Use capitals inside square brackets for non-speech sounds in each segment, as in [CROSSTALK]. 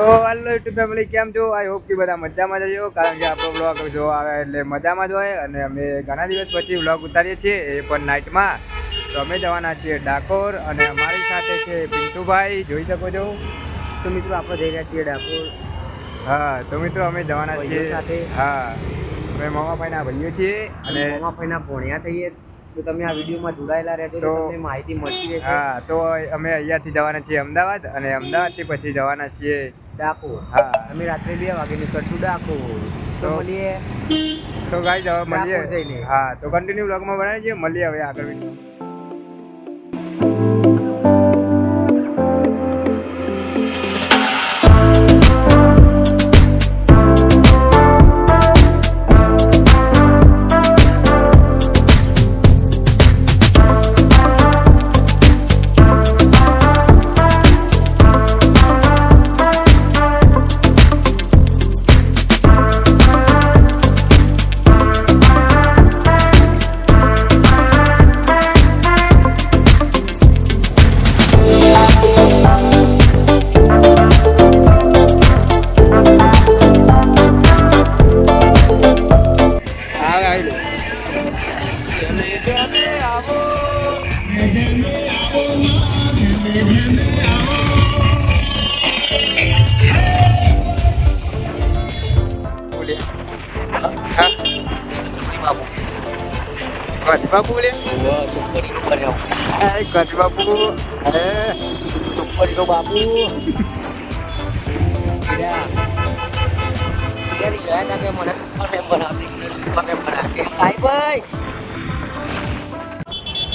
તો હાલો YouTube family કેમ છો? આઈ હોપ કે બધા મજામાં જજો કારણ કે આપણો બ્લોગ જો આવે એટલે મજામાં જ હોય. અને અમે ઘણા દિવસ પછી બ્લોગ ઉતારીએ છીએ એ પણ નાઇટમાં તો અમે જવાના છીએ ડાકોર અને અમારી સાથે છે પિન્ટુભાઈ. જોઈ શકો છો. તો મિત્રો આપણે જઈ રહ્યા છીએ ડાકોર. હા તો મિત્રો અમે જવાના છીએ. સાથે. હા અમે મામાભાઈના ભાઈઓ છીએ અને મામા ભાઈના ભોણિયા થઈએ. તો તમે આ વિડીયોમાં જોડાયેલા રહેજો તો તો- તમને માહિતી મળતી રહેશે. હા તો અમે અહીંયાથી જવાના છીએ અમદાવાદ અને અમદાવાદથી પછી જવાના છીએ ડાકોર હા અમે રાત્રે બે વાગે નીકળશું ડાકોર તો મળીએ. તો ગાઈ જવા મળીએ. હા તો કન્ટિન્યુ બ્લોગમાં બનાવીએ. મળીએ હવે આગળ video.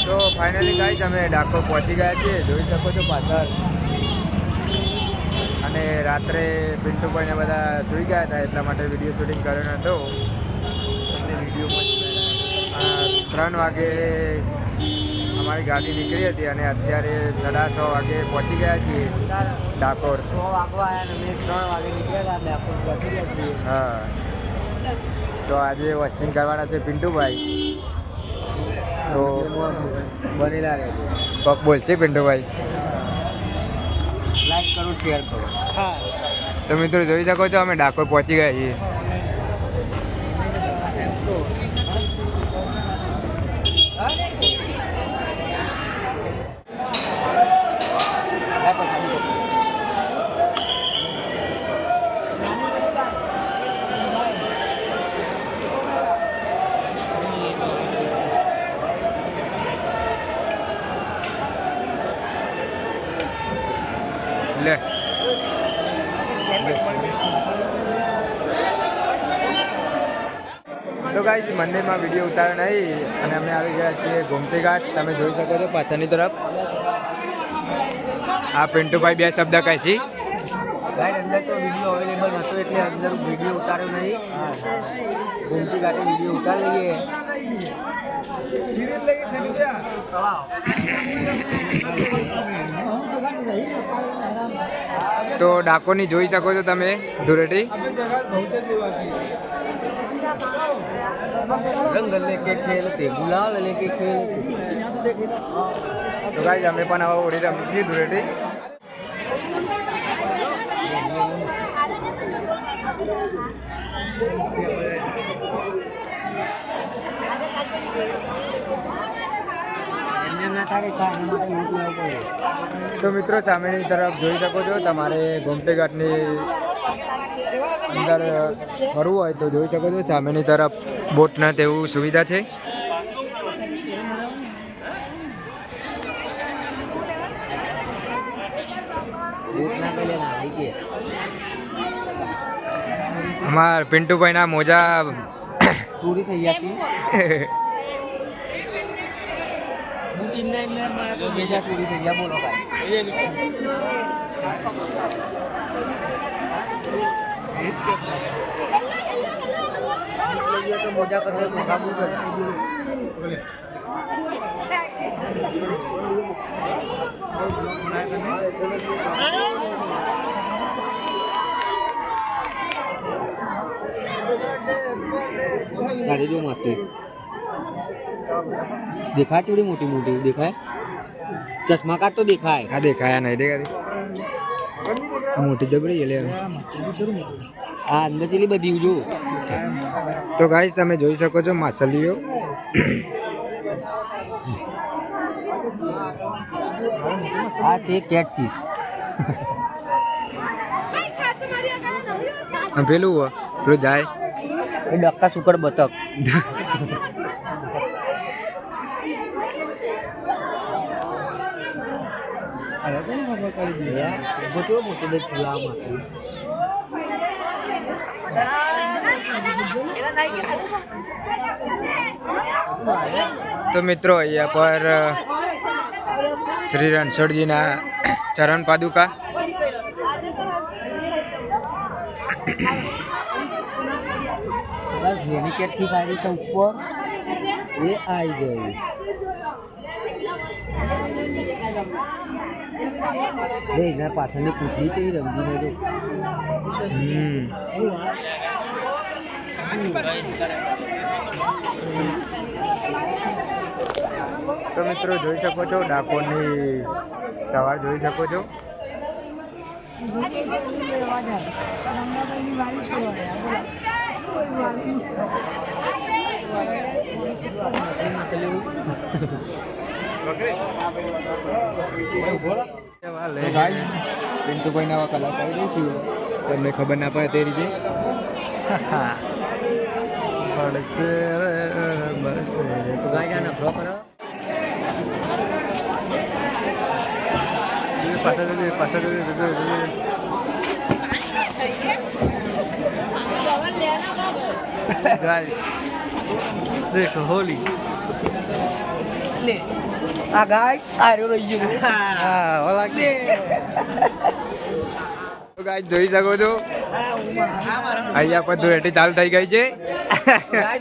તો ફાઇનલી ગાઈસ અમે ડાકોર પહોંચી ગયા છીએ. જોઈ શકો છો પાછળ. અને રાત્રે પિન્ટુભાઈને બધા સૂઈ ગયા હતા, એટલા માટે વીડિયો શૂટિંગ કર્યો નહોતો તમને વિડીયોમાં ત્રણ વાગે અમારી ગાડી નીકળી હતી અને અત્યારે સાડા છ વાગે પહોંચી ગયા છીએ ડાકોર. છ વાગવા ને ત્રણ વાગે નીકળ્યા હતા ડાકોર પહોંચી ગયા છીએ. હા. તો આજે વોચિંગ કરવાના છે પિન્ટુભાઈ. તો બનેલા રહેજો. પગ બોલશે પિન્ટુભાઈ? લાઈક કરો શેર કરો. તો મિત્રો જોઈ શકો છો અમે ડાકોર પહોંચી ગયા છીએ. તો ગાઈઝ મંદિરમાં વીડિયો ઉતાર નહીં અને અમે આવી ગયા છીએ ગોમતી ઘાટ. તમે જોઈ શકો છો પાછળની તરફ. આ પિન્ટુભાઈ બે શબ્દ કહે છે. ગાઈડ અંદર તો વીડિયો અવેલેબલ હતો એટલે અંદર વીડિયો ઉતાર્યો નહીં. ગોમતી ઘાટે વીડિયો ઉતારી લઈએ. તો ડાકોની જોઈ શકો છો તમે ધૂળેટી. રંગ લેકે ખેલતે ગુલાલ લેકે ખેલતે તો ગાઈઝ અમે પણ હવે ઓડી રમી છીએ ધૂળેટી. એમને ના થાય કે એના માટે મોકલું આવવું પડે તો મિત્રો, સામેની તરફ જોઈ શકો છો, તમારે ગોમતી ઘાટની અંદર ફરવું હોય તો જોઈ શકો છો. સામેની તરફ બોટના તેવું સુવિધા છે. અમાર પિન્ટુભાઈ ના મોજા ચોરી થઈ ગયા છે. બૂટ ઇન્ના ઇન્ના માં તો બીજા ચોરી થઈ ગયા બોલો કાંઈ બૂટ લઈ ગયો તો મોજા કરતા મોટા બૂટ હતા ગાડી જો મસ્ત દેખાય ચેવડી મોટી મોટી દેખાય ચશ્મા કાઢ તો દેખાય આ દેખાયા નહીં દેખાતી આ મોટી દબડી એટલે આ અંદર ચેલી બધી જો. તો ગાઈસ તમે જોઈ શકો છો માછલીઓ. આ છે કેટ ફિશ પેલું પેલું જાય. એ ડક્કા સુકડ બતક. [LAUGHS] મોટો મોટો બે lama. તો મિત્રો, અહીંયા પર શ્રી રણછોડજીના ચરણ પાદુકા બસ જેની કેટલી સારી છે ઉપર એ આવી ગયું એ એના પાછળની પૂછડી કેવી રંગીને જો હમ તો મિત્રો જોઈ શકો છો ડાકોરની સવાર જોઈ શકો છો પિન્ટુભાઈ નવા કલાક આવી ગઈ છું તમને ખબર ના પડે તે રીતે પડશે બસ તો ગાય જાને પાછળ પાછળ જજો. દેખો હોલી આ ગાય આર્યો રહી ગયો હા ઓલા તો guys જોઈ શકો છો. અહીંયા પર ધૂળેટી ચાલુ થઈ ગઈ છે. ગાય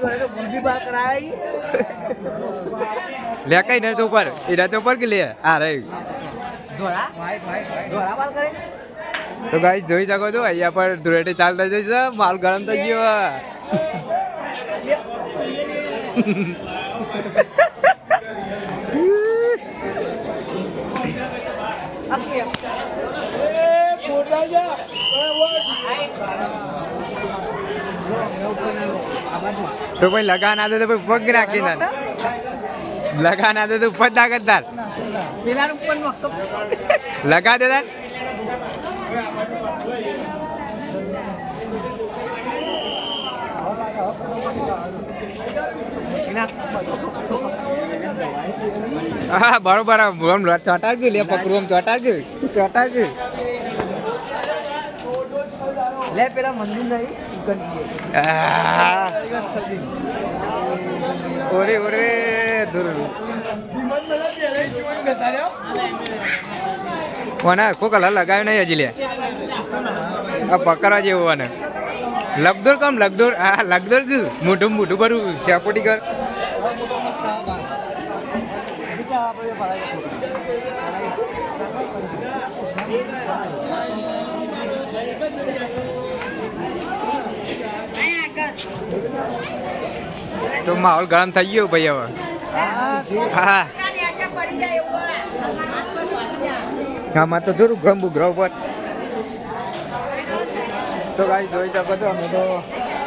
લે કઈ ને ઉપર. એના તો ઉપર કે લે? હા રે ધોળા? ધોળા બાલ તો ગાઈસ જોઈ શકો છો અહીંયા પર ધૂળેટી ચાલુ થઈ ગઈ છે. માલ ગરમ થઈ ગયો. [LAUGHS] [LAUGHS] તો ભાઈ લગા ના દે તો ભાઈ પગ નાખી ના લગા ના દે તો ઉપર નો લગા દે તાર. હા, બરોબર, આમ ચોટાડ ગયું લે પકડું આમ ચોટાડ ગયું ચોટાડ ગયું ઓરે ઓરે દૂર કોના કો કલર લગાવ્યો નહીં હજી લે. આ પકડવા જેવું અને લગદોર કમ, લગદોર હા લગદોર મોઢું મોઢું ભરું, શેપોટી કર. તો માહોલ ગરમ થઈ ગયો ભાઈ હવે. હા. આમાં તો થોડું ગમ ઉઘરાવ પર તો ગાઈ જોઈ શકો છો, અમે તો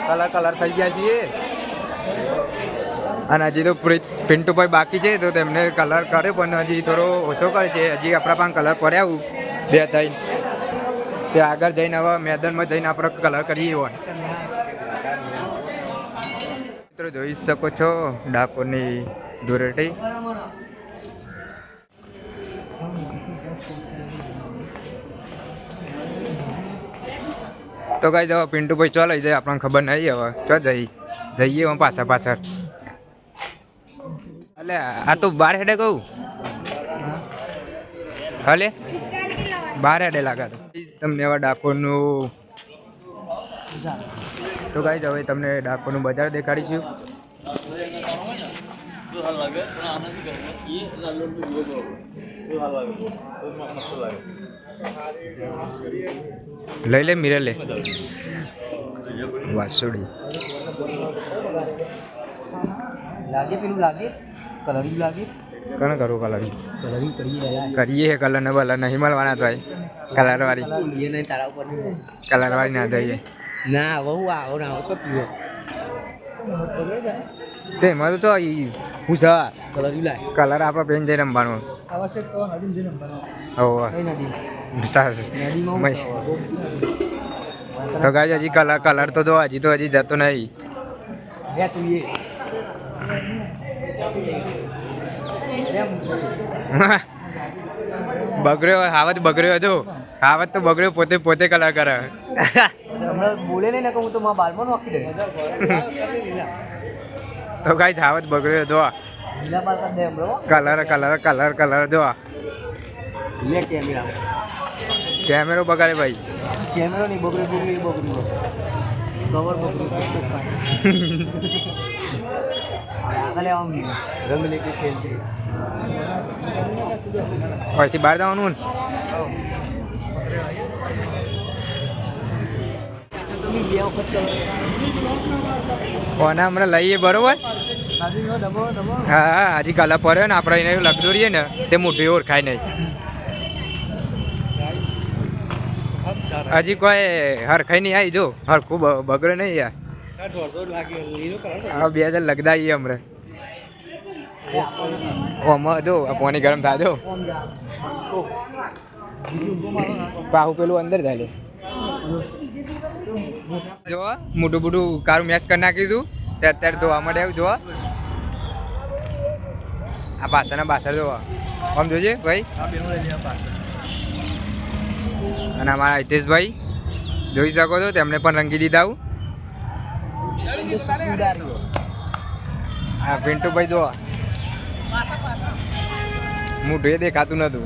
કલર કલર થઈ ગયા છીએ. અને હજી તો પિન્ટુભાઈ બાકી છે, તો તેમને કલર કર્યો, પણ હજી થોડો ઓછો કરે છે. હજી આપણા પણ કલર પડ્યા બે થઈ. તે આગળ જઈને હવે મેદાનમાં જઈને આપણે કલર કરીએ હોય મિત્રો જોઈ શકો છો ડાકોરની ધૂરેટી તો કઈ જવા પિન્ટુભાઈ ચો લઈ જાય, આપણને ખબર નહીં હવે. ચો જઈ, જઈએ હું પાછા પાછળ. એટલે આ તો બાર હેડે કહું હલે? બાર હેડે લાગે તમને એવા ડાકોરનું તો ગાઈ હવે તમને ડાકોરનું બજાર દેખાડીશું. લઈ લે મીરે લે. વાસુડી. લાગે પેલું લાગે? કલર લાગે? કોને કરવું કલરિંગ કલરિંગ કરીએ કરીએ કલર ને બલર નહીં મળવાના તો કલર વાળી કલર વાળી ના દઈએ ના બહુ આવો ના આવો તો પીવો તે એમાં તો ઈ હું છે કલરી લાય. કલર આપણે પેન જઈ રમવાનો. આવશ્યક તો હડી જઈ રમવાનો. મસ્ત. તો ગાય હજી કલર કલર તો જો હજી તો હજી જતો નહીં. હે તું એ. બગડ્યો હાવત બગડ્યો હતો હાવત તો બગડ્યો પોતે પોતે કલર કરે. [LAUGHS] હમણાં બોલે નહીં ને કે હું તો મારા બાલમાં નાખી દે તો ગાય જાવત બગડ્યો જો કલર કલર કલર કલર જો લે કેમેરા. કેમેરો બગાડે ભાઈ. કેમેરો નહીં બગડી બગડ્યો. બગડી કવર બગડ્યો રંગ લેકે ખેલતી અહીંથી બહાર જવાનું ને? કોને હમણાં લઈએ, બરોબર? હા, હાજી કલા પડ્યો ને, આપણે એને લગતું રહીએ ને, તે મોટી ઓળખાય નહીં. હજી કોઈ હરખાઈ નહીં આવી, જો. હરખું બગડે નહીં યાર. હા, બે હજાર લગદા આવીએ હમણાં. ઓમાં, જો, આ ગરમ થાય, જો. પાહુ પેલું અંદર થાય લે. જો મોટું મોટું કારું મેચ કરી નાખ્યું તું તે અત્યારે ધોવા માટે આવ્યું જોવા આ પાછળના પાછળ જોવા આમ જોજે, ભાઈ. અને અમારા હિતેશભાઈ, જોઈ શકો છો, તેમને પણ રંગી દીધા આવું. હા પિન્ટુભાઈ જોવા મોઢું એ દેખાતું નતું,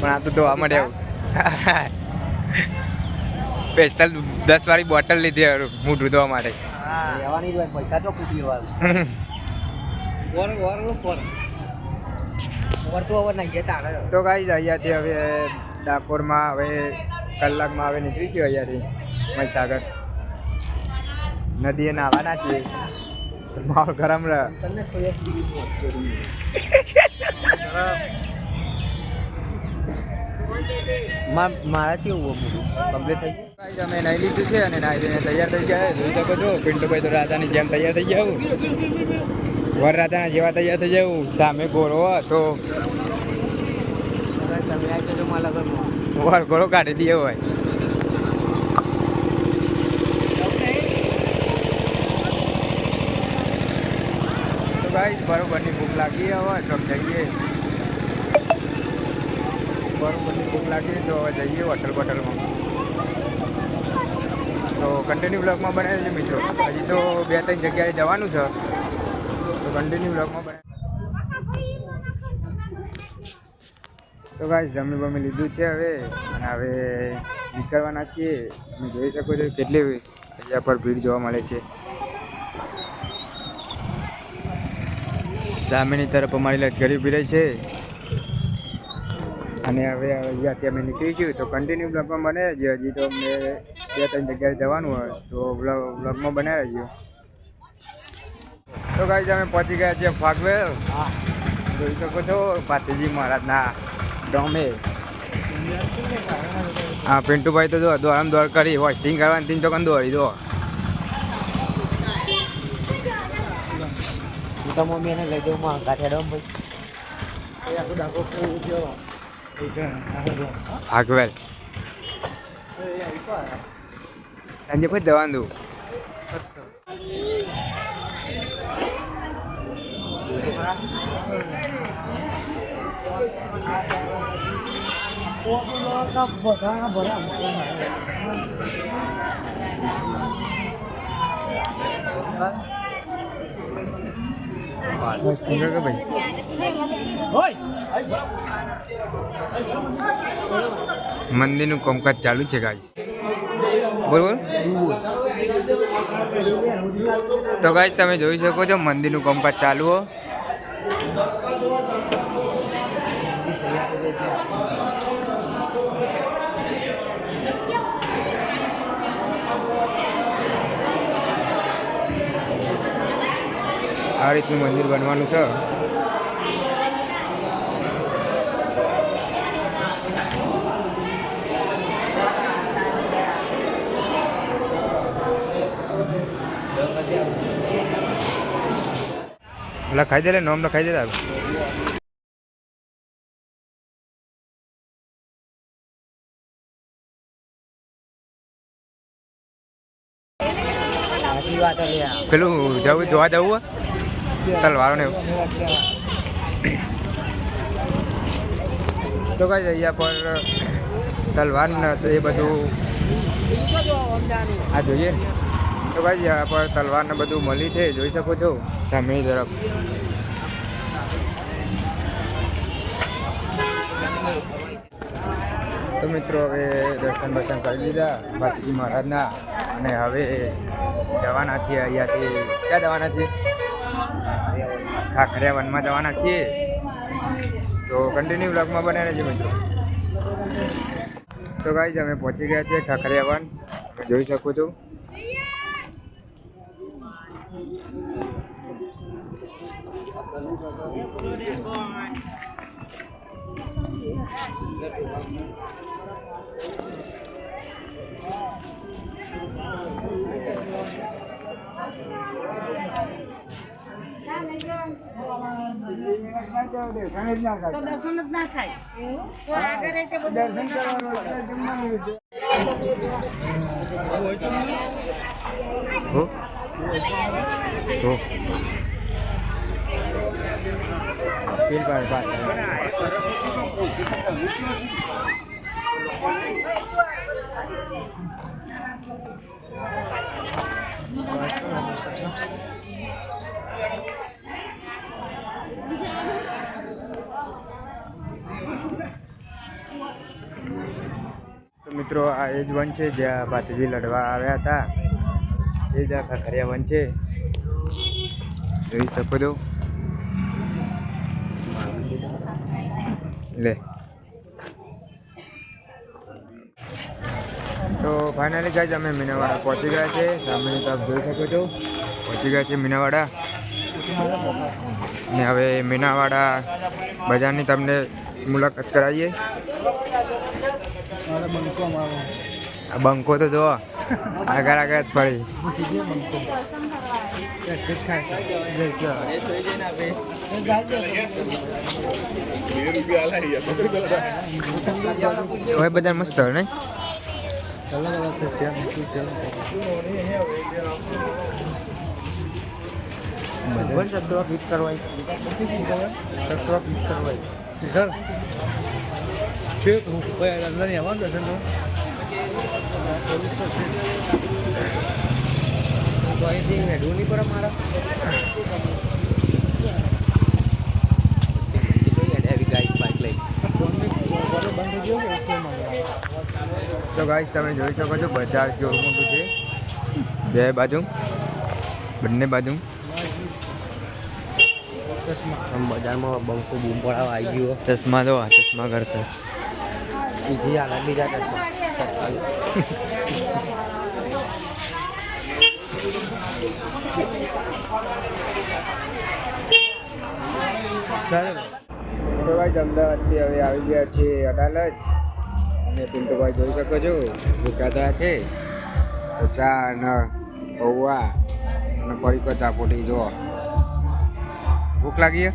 પણ આ તો ધોવા માટે આવું. [LAUGHS] સ્પેશિયલ દસ વાળી બોટલ લીધી હું ધોવા માટે. લેવાની જ હોય પૈસા તો કૂટી લેવાનું વર વર વર વર તો તારે અહીંયાથી હવે ડાકોરમાં હવે કલાકમાં હવે નીકળી ગયો અહીંયાથી મહીસાગર. નદીએ નાવાના છીએ. માહોલ ગરમ રહે. તને કોઈ મારા છે એવું કમ્પ્લીટ થઈ ગાઈઝ અમે નાહી લીધું છે અને નાઈ ધોઈને તૈયાર થઈ ગયા જોઈ શકો છો પિન્ટુભાઈ તો રાજાની જેમ તૈયાર થઈ ગયા વર રાજાના જેવા તૈયાર થઈ જવું સામે ગોળો હતો ગયું વર ગોળો કાઢી તો ગાઈઝ બરોબરની ભૂખ લાગી હવે તો જઈએ બરોબરની ભૂખ લાગી તો હવે જઈએ હોટલ બોટલમાં. તો કન્ટિન્યુ બ્લોગમાં બને છે મિત્રો. હજી તો બે ત્રણ જગ્યાએ જવાનું છે. તો કન્ટિન્યુ બ્લોગમાં બને તો ભાઈ જમી બમી લીધું છે હવે. અને હવે નીકળવાના છીએ. તમે જોઈ શકો છો કેટલી જગ્યા પર ભીડ જોવા મળે છે. સામેની તરફ અમારી લશ્કરી રહી છે. અને હવે અહીંયાથી અમે નીકળી ગયું તો કન્ટિન્યુ બ્લોગમાં બને છે હજી તો અમને બે ત્રણ જગ્યાએ જવાનું હોય તો બ્લોગમાં બનાવી રહ્યો તો ગાઈસ અમે પહોંચી ગયા છીએ ફાગવેલ હા. જોઈ શકો છો પાથીજી મહારાજના ડોમે. હા પિન્ટુભાઈ તો જો દોડમ દોડ કરી હોસ્ટિંગ કરવાની તીન ચોકન દોડી દો તો મમ્મી એને લઈ જાઉં માં કાઠિયાડો ભાઈ. એ આખો ડાકો કેવું ગયો ફાગવેલ સંજય ભાઈ દવાનું દઉં હોસ્ટિંગ કે ભાઈ મંદિરનું કામકાજ ચાલુ છે ગાઈસ બરોબર તો ગાઈસ તમે જોઈ શકો છો, મંદિરનું કામકાજ ચાલુ હો. આ રીતનું મંદિર બનવાનું છે. લખાઈ દે નામ લખાઈ દે તારું. પેલું જવું જોવા જવું હે તલવારો ને એવું તો કઈ અહીંયા પર તલવાર ને એ બધું આ જોઈએ. તો કઈ અહીંયા પર તલવાર ને બધું મળી છે જોઈ શકો છો. સામે તરફ. તો મિત્રો હવે દર્શન બર્શન કરી લીધા બાકી મહારાજના. અને હવે જવાના છીએ અહીંયાથી. ક્યાં જવાના છીએ? ખાખરિયા વનમાં જવાના છીએ. તો કન્ટિન્યુ બ્લોગમાં બને રહેજો મિત્રો. તો ગાઈઝ અમે પહોંચી ગયા છીએ ખાખરિયા વન. જોઈ શકો છો. તો દર્શન જ ના થાય તો આગળ તે બધું હો હો પીલ પર પાસ તો મિત્રો, આ એ જ વન છે જ્યાં ભાતીજી લડવા આવ્યા હતા. એ જ આ ખખરિયા વન છે. જોઈ શકો છો. લે. તો ફાઇનલી ગાઈઝ અમે મીનાવાડા પહોંચી ગયા છે સામેની તરફ જોઈ શકો છો. પહોંચી ગયા છે મીનાવાડા. ને હવે મીનાવાડા બજારની તમને મુલાકાત કરાવીએ. બંકો તો જો આગળ આગળ જ પડી હવે બધા મસ્ત હોય નહીં પણ શબ્દો ફિટ કરવાય શબ્દો ફિટ કરવાય સર છે હું ભાઈ અંદર નહીં આવવાનું દર્શન તો તો અહીંથી હેડવું નહીં પડે મારા તો ગાઈસ તમે જોઈ શકો છો બજાર કેવું મોટું છે. બે બાજુ બંને બાજુ. આમ બજારમાં બંકો બૂમ પડાવવા આવી ગયો. ચશ્મા જો આ ચશ્મા કરશે બીજી આગળ બીજા કરશે તો ભાઈ અમદાવાદથી હવે આવી ગયા છે અડાલજ. અને પિન્ટુભાઈ જોઈ શકો છો ભૂખ્યા છે. તો ચા અને પૌવા અને પડીકો ચાપોટી જો ભૂખ લાગી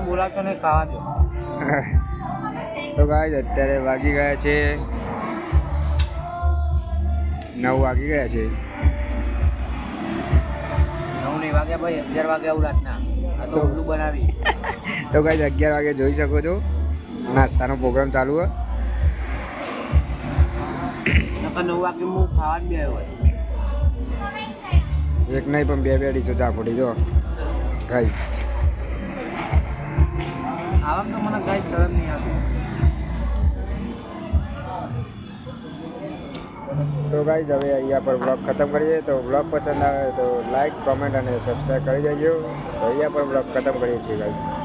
બોલાવશો ને ખાવા દો [LAUGHS] તો ગાય અત્યારે વાગી ગયા છે નવ વાગી ગયા છે. નવ નહીં વાગ્યા ભાઈ અગિયાર વાગે આવું રાતના. તો ઉલ્લું બનાવી. તો ગાય અગિયાર વાગે જોઈ શકો છો. નાસ્તાનો પ્રોગ્રામ ચાલુ હોય નવ વાગે હું ખાવા બે હોય. એક નહીં પણ બે બે ડીશો ફોડી જો. ગાઈસ આવા તો મને કઈ શરમ નહીં આવતી. તો ગાઈઝ હવે અહીંયા પર બ્લોગ ખતમ કરીએ. તો બ્લોગ પસંદ આવે તો લાઈક કોમેન્ટ અને સબસ્ક્રાઈબ કરી દેજો. તો અહીંયા પર બ્લોગ ખતમ કરીએ છીએ ગાઈઝ